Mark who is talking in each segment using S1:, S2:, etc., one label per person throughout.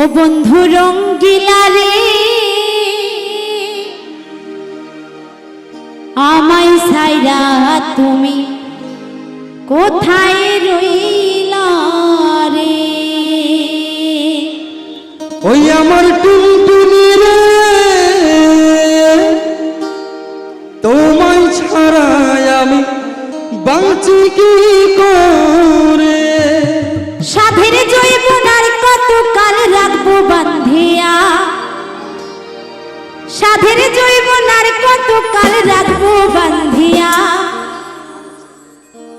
S1: ও বন্ধু রঙ্গিলা রে আমায় সাইরা তুমি কোথায় রইলা রে
S2: ওই আমার টুনটুনি রে তোমায় ছাড়াই আমি বাঁচি কি করে?
S1: সাধের রাখব বান্ধিয়া। সাধের জৈবনার কত কাল রাখব বান্ধিয়া।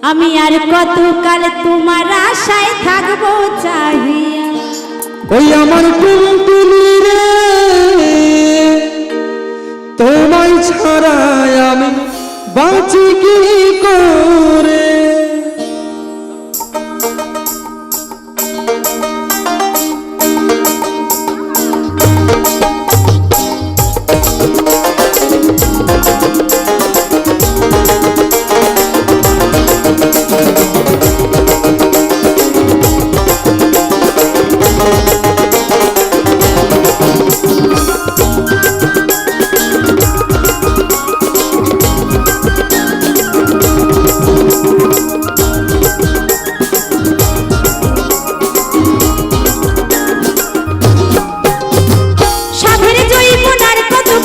S1: আমি আর কত কাল তোমার আশায় থাকব চাহিয়া।
S2: ওই আমার রে তোমায় ছাড়াই আমি বাঁচি কি করে?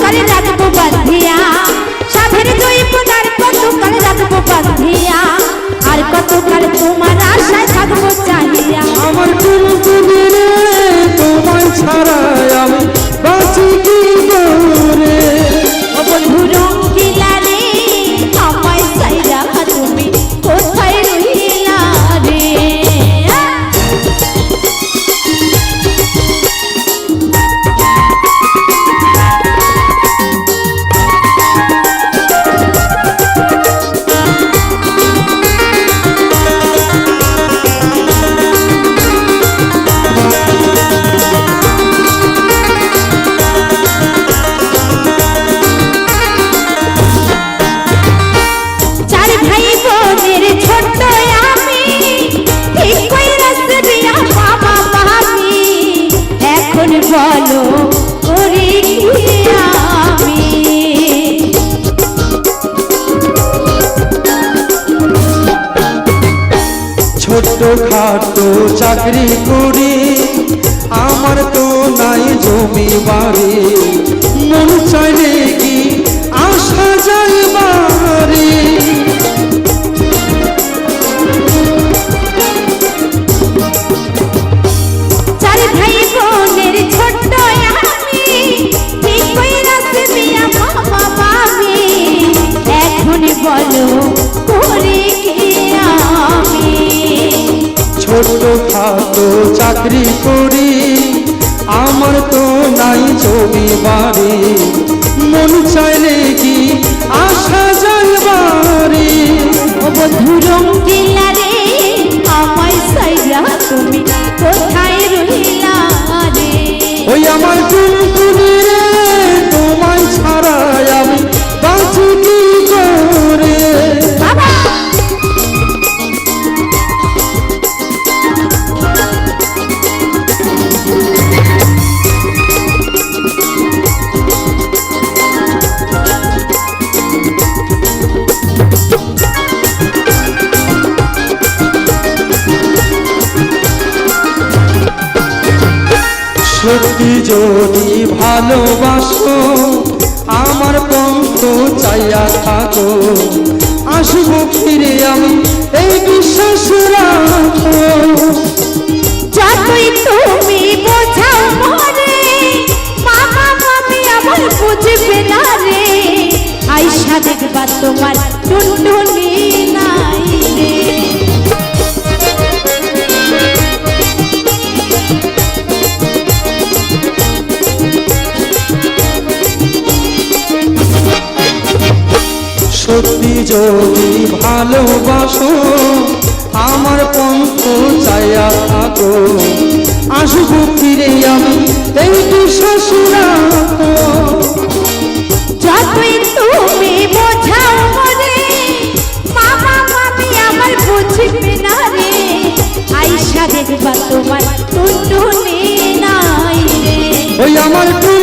S1: কাল রাখব বান্ধিয়া সাধের জৈবনার কত কাল রাখব বাঁধিয়া, আর কত কাল তোমার আশায় থাকব চাহিয়া।
S2: আমার খাটো চাকরি করি আমার তো নাই জমি বাড়ি। খাটো চাকরি করি। আমার তো নাই ছবি বাড়ি। মন চাইলে যদি ভালোবাসো আমার পঙ্ক চাইয়া থাকো। যদি ভালোবাসো আমার পঙ্ক চাইয়া থাকো। আসব ফিরে আমি এই
S1: যতই তুমি বোঝাও মরে মামা মামি আমার বুঝবে না রে। আইসা দেখবা তোমার টুনটুনি নাই
S2: আমার ফুল